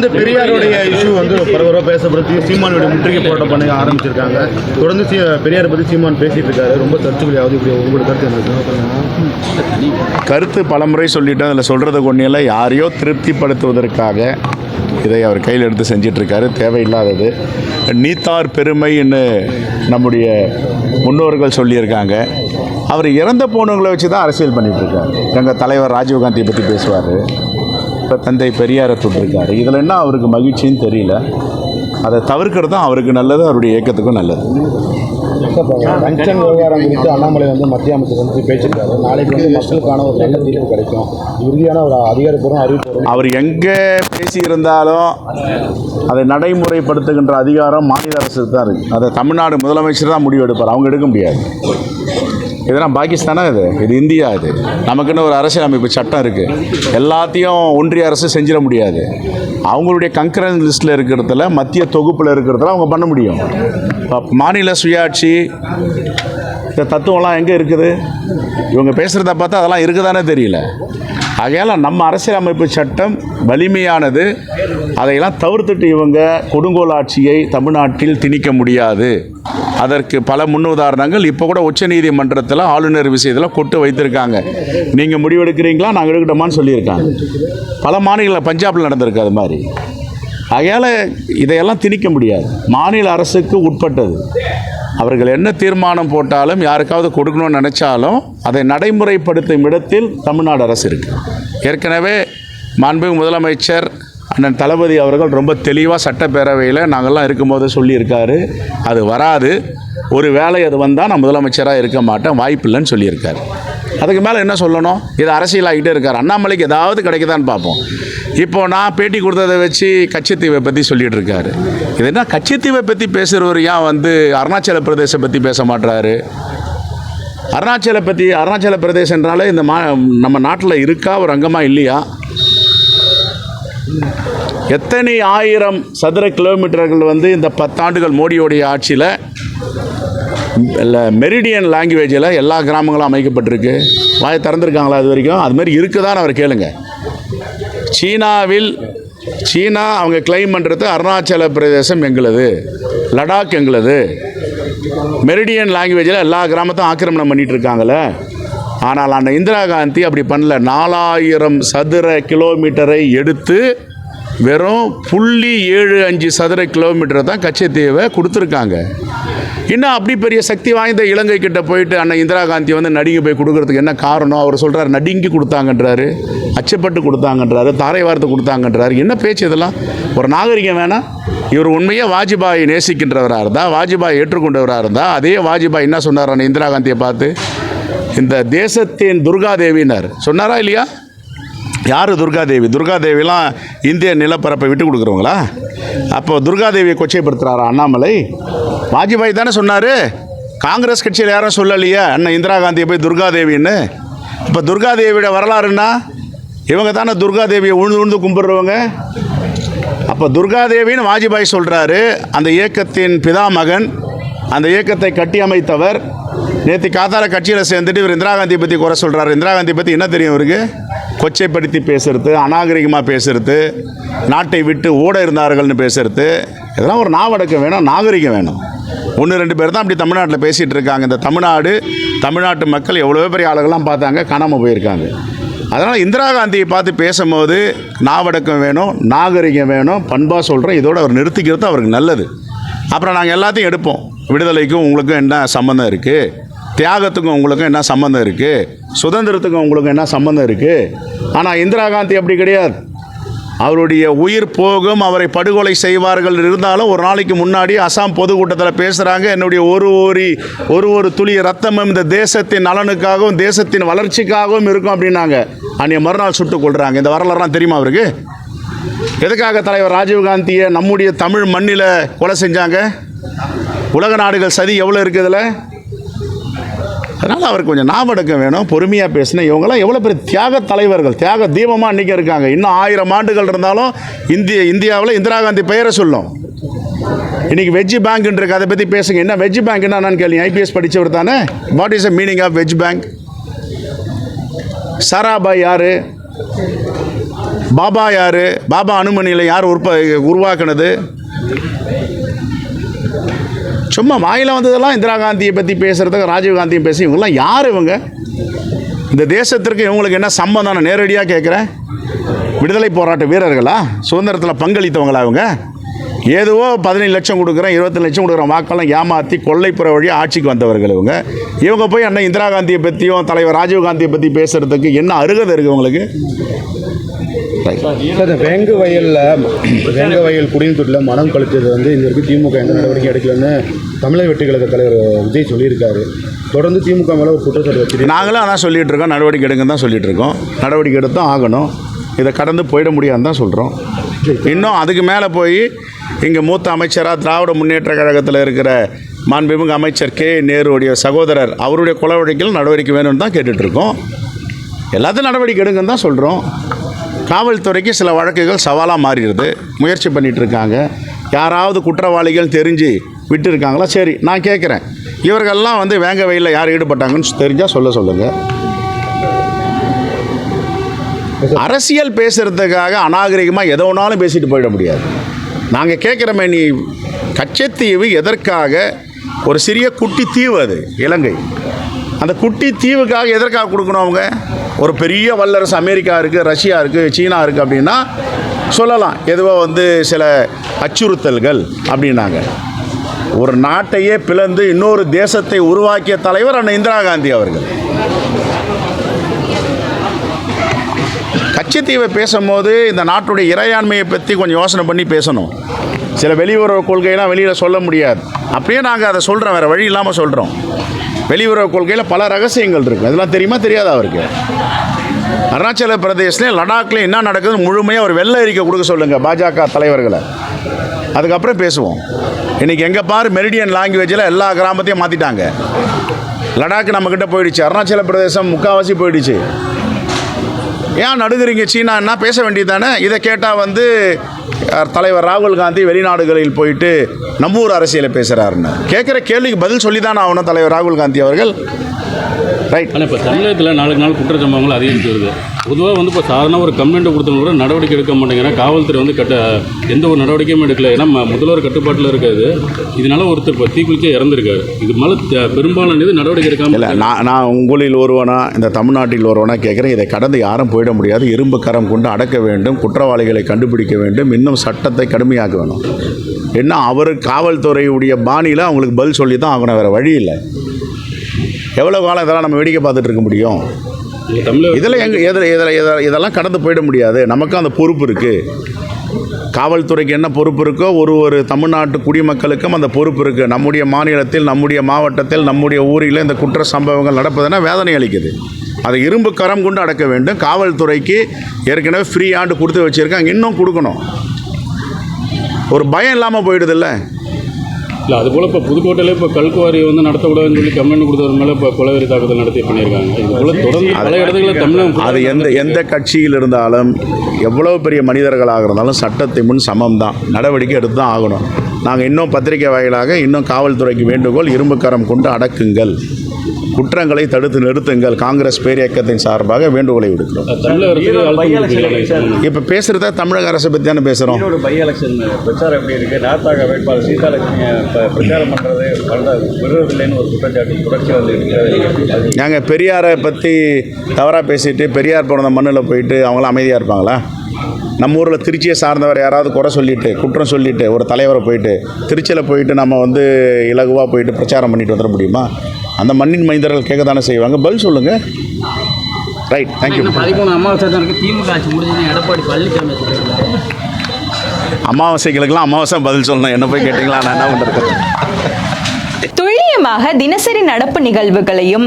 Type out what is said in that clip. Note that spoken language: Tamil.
தொடர்ந்து பெரியாருடைய இஷ்யூ வந்து பரபரப்பாக பேசப்படுது சீமானுடைய முற்றுகை போராட்டம் பண்ண ஆரம்பிச்சிருக்காங்க. தொடர்ந்து பெரியார் பற்றி சீமான் பேசிட்டு இருக்காரு ரொம்ப சர்ச்சைக்குள்ளாவது இப்படி உங்களோட கருத்து கருத்து பலமுறை சொல்லிட்டேன். அதில் சொல்கிறத கொண்டியில் யாரையோ திருப்திப்படுத்துவதற்காக இதை அவர் கையில் எடுத்து செஞ்சிட்ருக்காரு. தேவையில்லாதது. நீத்தார் பெருமைன்னு நம்முடைய முன்னோர்கள் சொல்லியிருக்காங்க. அவர் இறந்த போனவங்களை வச்சு தான் அரசியல் பண்ணிட்டு இருக்காரு எங்கள் தலைவர் ராஜீவ்காந்தியை பற்றி பேசுவார். இப்போ தந்தை பெரியாரை தொட்டிருக்காரு. இதில் என்ன அவருக்கு மகிழ்ச்சின்னு தெரியல. அதை தவிர்க்கிறது தான் அவருக்கு நல்லது அவருடைய இயக்கத்துக்கும் நல்லது. கஞ்சன் விவகாரம் குறித்து அண்ணாமலை வந்து மத்திய அமைச்சர் வந்து பேசியிருக்காரு. நாளைக்கு வந்து மக்களுக்கான ஒரு நல்ல தீர்வு கிடைக்கும். உறுதியான ஒரு அதிகாரப்பூர்வம் அறிவிப்பு. அவர் எங்கே பேசியிருந்தாலும் அதை நடைமுறைப்படுத்துகின்ற அதிகாரம் மாநில அரசுக்கு தான் இருக்குது அதை தமிழ்நாடு முதலமைச்சர் தான் முடிவு எடுப்பார். அவங்க எடுக்க முடியாது. இதெல்லாம் பாகிஸ்தானா இது? இது இந்தியா இது. நமக்குன்னு ஒரு அரசியலமைப்பு சட்டம் இருக்குது எல்லாத்தையும் ஒன்றிய அரசு செஞ்சிட முடியாது. அவங்களுடைய கங்கரன் லிஸ்ட்டில் இருக்கிறதுல மத்திய தொகுப்பில் இருக்கிறதுல அவங்க பண்ண முடியும். மாநில சுயாட்சி இந்த தத்துவம்லாம் எங்கே இருக்குது? இவங்க பேசுகிறத பார்த்தா அதெல்லாம் இருக்குதானே தெரியல. ஆகையால் நம்ம அரசியலமைப்பு சட்டம் வலிமையானது. அதையெல்லாம் தவிர்த்துட்டு இவங்க கொடுங்கோல் ஆட்சியை தமிழ்நாட்டில் திணிக்க முடியாது. அதற்கு பல முன்னுதாரணங்கள் இப்போ கூட உச்சநீதிமன்றத்தில் ஆளுநர் விஷயத்தில் கொட்டு வைத்திருக்காங்க. நீங்கள் முடிவெடுக்கிறீங்களா? நாங்கள் எடுக்கட்டோமான்னு சொல்லியிருக்காங்க. பல மாநிலங்களில் பஞ்சாபில் நடந்திருக்கு அது மாதிரி. ஆகையால் இதையெல்லாம் திணிக்க முடியாது. மாநில அரசுக்கு உட்பட்டது. அவர்கள் என்ன தீர்மானம் போட்டாலும் யாருக்காவது கொடுக்கணும்னு நினச்சாலும் அதை நடைமுறைப்படுத்தும் இடத்தில் தமிழ்நாடு அரசு இருக்குது ஏற்கனவே மாண்புமிகு முதலமைச்சர் அண்ணன் தளபதி அவர்கள் ரொம்ப தெளிவாக சட்டப்பேரவையில் நாங்கள்லாம் இருக்கும்போது சொல்லியிருக்காரு. அது வராது. ஒரு வேலை அது வந்தால் நான் முதலமைச்சராக இருக்க மாட்டேன். வாய்ப்பில்லைன்னு சொல்லியிருக்காரு. அதுக்கு மேலே என்ன சொல்லணும்? இது அரசியலாகிட்டே இருக்கார். அண்ணாமலைக்கு ஏதாவது கிடைக்குதான்னு பார்ப்போம். இப்போ நான் பேட்டி கொடுத்ததை வச்சு கச்சத்தீவை பற்றி சொல்லிட்டு இருக்காரு இது என்ன கட்சித்தீவை பற்றி பேசுகிறவர் ஏன் வந்து அருணாச்சல பிரதேசம் பற்றி பேச மாட்றாரு? அருணாச்சல பற்றி அருணாச்சல பிரதேசன்றாலே இந்த மா நம்ம நாட்டில் இருக்கா ஒரு அங்கமாக இல்லையா? எத்தனை ஆயிரம் சதுர கிலோமீட்டர்கள் வந்து இந்த பத்தாண்டுகள் மோடியோடைய ஆட்சியில் இல்லை மெரிடியன் லாங்குவேஜில் எல்லா கிராமங்களும் அமைக்கப்பட்டிருக்கு. வாய் திறந்துருக்காங்களா அது வரைக்கும்? அது மாதிரி இருக்குதான்னு அவர் கேளுங்கள் சீனாவில் சீனா அவங்க கிளைம் பண்ணுறது அருணாச்சல பிரதேசம் எங்களது லடாக் எங்களுது. மெரிடியன் லாங்குவேஜில் எல்லா கிராமத்தையும் ஆக்கிரமணம் பண்ணிகிட்டு இருக்காங்களே ஆனால் அந்த இந்திரா காந்தி அப்படி பண்ணல. நாலாயிரம் சதுர கிலோமீட்டரை எடுத்து வெறும் புள்ளி ஏழு அஞ்சு சதுர கிலோமீட்டரை தான் கச்சத்தீவை கொடுத்துருக்காங்க. இன்னும் அப்படி பெரிய சக்தி வாய்ந்த இலங்கை கிட்ட போயிட்டு அண்ணன் இந்திரா காந்தி வந்து நடுங்கி போய் கொடுக்கறதுக்கு என்ன காரணம்? அவர் சொல்கிறார் நடுங்கி கொடுத்தாங்கன்றாரு அச்சப்பட்டு கொடுத்தாங்கன்றாரு தாரை வார்த்தை கொடுத்தாங்கன்றாரு. என்ன பேச்சு இதெல்லாம்? ஒரு நாகரிகம் வேணாம் இவர் உண்மையாக வாஜ்பாயை நேசிக்கின்றவராக இருந்தால் வாஜ்பாய் ஏற்றுக்கொண்டவராக இருந்தால் அதே வாஜ்பாய் என்ன சொன்னார் அண்ணன் இந்திரா காந்தியை பார்த்து? இந்த தேசத்தின் துர்காதேவினார் சொன்னாரா இல்லையா? யார் துர்காதேவி? துர்காதேவிலாம் இந்திய நிலப்பரப்பை விட்டு கொடுக்குறவங்களா? அப்போ துர்காதேவியை கொச்சைப்படுத்துகிறாரா அண்ணாமலை? வாஜ்பாய் தானே சொன்னார்? காங்கிரஸ் கட்சியில் யாரும் சொல்லலையே அண்ணன் இந்திரா காந்தியை போய் துர்காதேவின்னு. இப்போ துர்காதேவியோட வரலாறுன்னா இவங்க தானே துர்காதேவியை உழுந்து உழுந்து கும்பிட்றவங்க. அப்போ துர்காதேவின்னு வாஜ்பாய் சொல்கிறாரு அந்த இயக்கத்தின் பிதாமகன் அந்த இயக்கத்தை கட்டி அமைத்தவர். நேற்று காத்தால கட்சியில் சேர்ந்துட்டு இவர் இந்திரா காந்தியை பற்றி குறை சொல்கிறாரு இந்திரா காந்தியை பற்றி என்ன தெரியும் இவருக்கு? கொச்சைப்படுத்தி பேசுறது அநாகரிகமாக பேசுறது நாட்டை விட்டு ஓட இருந்தார்கள்னு பேசுறது. இதெல்லாம் ஒரு நாவடக்கம் வேணும் நாகரிகம் வேணும். ஒன்று ரெண்டு பேர் தான் அப்படி தமிழ்நாட்டில் பேசிகிட்டு இருக்காங்க. இந்த தமிழ்நாடு தமிழ்நாட்டு மக்கள் எவ்வளோ பெரிய ஆளுகள்லாம் பார்த்தாங்க காணாமல் போயிருக்காங்க. அதனால் இந்திரா காந்தியை பார்த்து பேசும்போது நாவடக்கம் வேணும் நாகரிகம் வேணும் பண்பாக சொல்கிறோம் இதோட அவர் நிறுத்திக்கிறது அவருக்கு நல்லது. அப்புறம் நாங்கள் எல்லாத்தையும் எடுப்போம். விடுதலைக்கும் உங்களுக்கும் என்ன சம்மந்தம் இருக்குது தியாகத்துக்கும் உங்களுக்கும் என்ன சம்மந்தம் இருக்குது சுதந்திரத்துக்கும் உங்களுக்கும் என்ன சம்மந்தம் இருக்குது ஆனால் இந்திரா காந்தி அப்படி கிடையாது. அவருடைய உயிர் போகும் அவரை படுகொலை செய்வார்கள் இருந்தாலும் ஒரு நாளைக்கு முன்னாடி அசாம் பொதுக்கூட்டத்தில் பேசுகிறாங்க என்னுடைய ஒரு ஒரு ஒரு ஒரு துளி ரத்தமும் இந்த தேசத்தின் நலனுக்காகவும் தேசத்தின் வளர்ச்சிக்காகவும் இருக்கும் அப்படின்னாங்க. அன்றைய மறுநாள் சுட்டுக் கொள்கிறாங்க இந்த வரலாறுலாம் தெரியுமா அவருக்கு? எதுக்காக தலைவர் ராஜீவ்காந்தியை நம்முடைய தமிழ் மண்ணில் கொலை செஞ்சாங்க? உலக நாடுகள் சதி எவ்வளோ இருக்குதுல அதனால் அவருக்கு கொஞ்சம் ஞாபகம் வேணும் பொறுமையாக பேசினா இவங்கெல்லாம் எவ்வளோ பெரிய தியாக தலைவர்கள் தியாக தீபமாக அன்றைக்கி இருக்காங்க. இன்னும் ஆயிரம் ஆண்டுகள் இருந்தாலும் இந்திய இந்தியாவில் இந்திரா காந்தி பெயரை சொல்லும். இன்றைக்கி வெஜ் பேங்க்னு இருக்குது அதை பற்றி பேசுங்க. என்ன வெஜ் பேங்க் என்னன்னு கேள்வி ஐபிஎஸ் படித்தவர் தானே? What is a meaning of Wadge Bank? Sarabhai யார்? பாபா யார்? பாபா அனுமனியில் யார் உற்ப உருவாக்குனது? சும்மா வாயில் வந்ததெல்லாம் இந்திரா காந்தியை பற்றி பேசுகிறதுக்கு ராஜீவ் காந்தியை பேசி இவங்கெல்லாம் யார் இவங்க? இந்த தேசத்திற்கு இவங்களுக்கு என்ன சம்பந்தம்? நான் நேரடியாக கேட்குறேன். விடுதலை போராட்ட வீரர்களா? சுதந்திரத்தில் பங்களித்தவங்களா இவங்க? ஏதுவோ பதினேழு லட்சம் கொடுக்குறேன் இருபத்தி லட்சம் கொடுக்குற வாக்கெல்லாம் ஏமாற்றி கொள்ளைப்புற வழியாக ஆட்சிக்கு வந்தவர்கள் இவங்க. இவங்க போய் அண்ணன் இந்திரா காந்தியை பற்றியும் தலைவர் ராஜீவ் காந்தியை பற்றி பேசுகிறதுக்கு என்ன அருகதை இருக்குது உங்களுக்கு சார் இந்த வேங்கு வயலில் வேங்கு வயல் குடிநீர் மனம் கழிச்சது வந்து இங்கே வரைக்கும் திமுக எந்த நடவடிக்கை எடுக்கலன்னு தமிழக வெற்றி கழக தலைவர் விஜய் சொல்லியிருக்காரு. தொடர்ந்து திமுக மேலே ஒரு குற்றச்சாட்டு வச்சு நாங்களும் அதான் சொல்லிட்டு இருக்கோம். நடவடிக்கை எடுங்கன்னு தான் சொல்லிட்டு இருக்கோம். நடவடிக்கை எடுத்தும் ஆகணும். இதை கடந்து போயிட முடியாதுன்னு தான் சொல்கிறோம் இன்னும் அதுக்கு மேலே போய் இங்கே மூத்த அமைச்சராக திராவிட முன்னேற்ற கழகத்தில் இருக்கிற மாண்புமிகு அமைச்சர் கே நேருடைய சகோதரர் அவருடைய கொலை நடவடிக்கை வேணும்னு தான் கேட்டுட்ருக்கோம் எல்லாத்தையும் நடவடிக்கை எடுங்கன்னு தான் சொல்கிறோம் காவல்துறைக்கு சில வழக்குகள் சவாலாக மாறிடுது. முயற்சி பண்ணிகிட்டு இருக்காங்க யாராவது குற்றவாளிகள் தெரிஞ்சு விட்டு இருக்காங்களா சரி நான் கேட்குறேன். இவர்கள்லாம் வந்து வேங்க வயலில் யார் ஈடுபட்டாங்கன்னு தெரிஞ்சால் சொல்ல சொல்லுங்கள் அரசியல் பேசுகிறதுக்காக அநாகரிகமாக எதோ வேணாலும் பேசிட்டு போயிட முடியாது. நாங்கள் கேட்குறமே நீ கச்சத்தீவு எதற்காக? ஒரு சிறிய குட்டி தீவு அது இலங்கை. அந்த குட்டி தீவுக்காக எதற்காக கொடுக்கணும் அவங்க? ஒரு பெரிய வல்லரசு அமெரிக்கா இருக்குது ரஷ்யா இருக்குது சீனா இருக்குது அப்படின்னா சொல்லலாம். எதுவோ வந்து சில அச்சுறுத்தல்கள் அப்படின்னாங்க. ஒரு நாட்டையே பிளந்து இன்னொரு தேசத்தை உருவாக்கிய தலைவர் அண்ணன் இந்திரா காந்தி அவர்கள். கச்சத்தீவை பேசும்போது இந்த நாட்டுடைய இறையாண்மையை பற்றி கொஞ்சம் யோசனை பண்ணி பேசணும். சில வெளியுறவு கொள்கையெல்லாம் வெளியில் சொல்ல முடியாது. அப்படியே நாங்கள் அதை சொல்கிறோம் வேறு வழி இல்லாமல் சொல்கிறோம் வெளியுறவு கொள்கையில் பல ரகசியங்கள் இருக்கும் இதெல்லாம் தெரியுமா? தெரியாதா அவருக்கு? அருணாச்சல பிரதேசலையும் லடாக்லையும் என்ன நடக்குதுன்னு முழுமையாக ஒரு வெள்ளை அறிக்கை கொடுக்க சொல்லுங்கள் பாஜக தலைவர்களை. அதுக்கப்புறம் பேசுவோம். இன்றைக்கி எங்கே பாரு மெரிடியன் லாங்குவேஜில் எல்லா கிராமத்தையும் மாற்றிட்டாங்க லடாக் நம்மக்கிட்ட போயிடுச்சு. அருணாச்சல பிரதேசம் முக்கால்வாசி போயிடுச்சு. ஏன் நடுங்குறீங்க? சீனான்னா பேச வேண்டியது தானே? இதை கேட்டால் வந்து தலைவர் ராகுல் காந்தி வெளிநாடுகளில் போயிட்டு நம்ம ஊர் அரசியலை பேசுகிறாருன்னு கேட்குற கேள்விக்கு பதில் சொல்லி தான் ஆகணும் தலைவர் ராகுல் காந்தி அவர்கள்? ரைட் ஆனால் இப்போ தமிழகத்தில் நாளுக்கு நாள் குற்ற சம்பவங்கள் அதிகரித்து வருது பொதுவாக வந்து இப்போ சாதாரண ஒரு கம்ப்ளைண்ட் கொடுத்தவங்க கூட நடவடிக்கை எடுக்க மாட்டேங்கிறாங்க. காவல்துறை வந்து கட்ட எந்த ஒரு நடவடிக்கையும் எடுக்கல. ஏன்னா முதல்வர் கட்டுப்பாட்டில் இருக்காது இதனால ஒருத்தர் இப்போ தீக்குளிச்சே இறந்துருக்காரு. இது மேலே பெரும்பாலான இது நடவடிக்கை இல்லை எடுக்காமல் நான் நான் உங்களில் ஒருவனா இந்த தமிழ்நாட்டில் ஒருவனா கேட்குறேன் இதை கடந்து யாரும் போயிட முடியாது. இரும்பு கரம் கொண்டு அடக்க வேண்டும். குற்றவாளிகளை கண்டுபிடிக்க வேண்டும். இன்னும் சட்டத்தை கடுமையாக்க வேணும். என்ன அவர் காவல்துறையுடைய பாணியில் அவங்களுக்கு பதில் சொல்லி தான் ஆகணும். வேறு வழி இல்லை. எவ்வளோ காலம் இதெல்லாம் நம்ம வேடிக்கை பார்த்துட்டு இருக்க முடியும்? இதில் எங்க இதில் இதில் இதில் இதெல்லாம் கடந்து போயிட முடியாது. நமக்கும் அந்த பொறுப்பு இருக்குது காவல்துறைக்கு என்ன பொறுப்பு இருக்கோ ஒரு ஒரு தமிழ்நாட்டு குடிமக்களுக்கும் அந்த பொறுப்பு இருக்குது நம்முடைய மாநிலத்தில் நம்முடைய மாவட்டத்தில் நம்முடைய ஊரில் இந்த குற்ற சம்பவங்கள் நடப்பதுன்னா வேதனை அளிக்குது. அதை இரும்பு கரம் கொண்டு அடக்க வேண்டும். காவல்துறைக்கு ஏற்கனவே ஃப்ரீ ஆண்டு கொடுத்து வச்சுருக்காங்க. இன்னும் கொடுக்கணும். ஒரு பயம் இல்லாமல் போயிடுதில்ல? இல்லை அதுபோல் இப்போ புதுக்கோட்டையில் இப்போ கல்குவாரி வந்து நடத்தக்கூடாதுன்னு சொல்லி கம்ப்ளைண்ட் கொடுத்தவர் மேலே இப்போ கொலவெறி தாக்குதல் நடத்தி பண்ணியிருக்காங்க. இது போல் தொடர்ந்து பல இடங்களில் தமிழகம் அது எந்த எந்த கட்சியில் இருந்தாலும் எவ்வளோ பெரிய மனிதர்களாக இருந்தாலும் சட்டத்தை முன் சமம் தான் நடவடிக்கை எடுத்து தான் ஆகணும். நாங்கள் இன்னும் பத்திரிகை வாயிலாக இன்னும் காவல்துறைக்கு வேண்டுகோள் இரும்பு கரம் கொண்டு அடக்குங்கள். குற்றங்களை தடுத்து நிறுத்துங்கள். காங்கிரஸ் பேரியக்கத்தின் சார்பாக வேண்டுகோளை விடுக்கிறோம். இப்போ பேசுகிறத தமிழக அரசை பற்றி தானே பேசுகிறோம் ஈரோடு பை எலெக்ஷன் பிரச்சாரம் எப்படி இருக்கு? நாத்தாக வேட்பாளர் சீதாலட்சுமி இப்ப பிரச்சாரம் விடுறதில்லைன்னு ஒரு குற்றச்சாட்டு வந்து நாங்கள் பெரியாரை பற்றி தவறாக பேசிட்டு பெரியார் பிறந்த மண்ணில் போயிட்டு அவங்களாம் அமைதியாக இருப்பாங்களா? நம்ம ஊரில் திருச்சியை சார்ந்தவர் யாராவது குறை சொல்லிட்டு குற்றம் சொல்லிட்டு ஒரு தலைவரை போயிட்டு திருச்சியில் போயிட்டு நம்ம வந்து இலகுவாக போயிட்டு பிரச்சாரம் பண்ணிட்டு வந்துட முடியுமா? அந்த மண்ணின் மைந்தர்கள் கேட்க தானே செய்வாங்க? பதில் சொல்லுங்கள் ரைட் தேங்க்யூ பதிமூணு அமாவாசை தான் இருக்கு திமுக ஆட்சி முடிஞ்சது எடப்பாடி பழனிசாமி. அமாவாசைகளுக்கெல்லாம் அமாவாசை பதில் சொல்லணும். என்ன போய் கேட்டிங்களா? நான் என்ன பண்ணுறது துல்லியமாக தினசரி நடப்பு நிகழ்வுகளையும்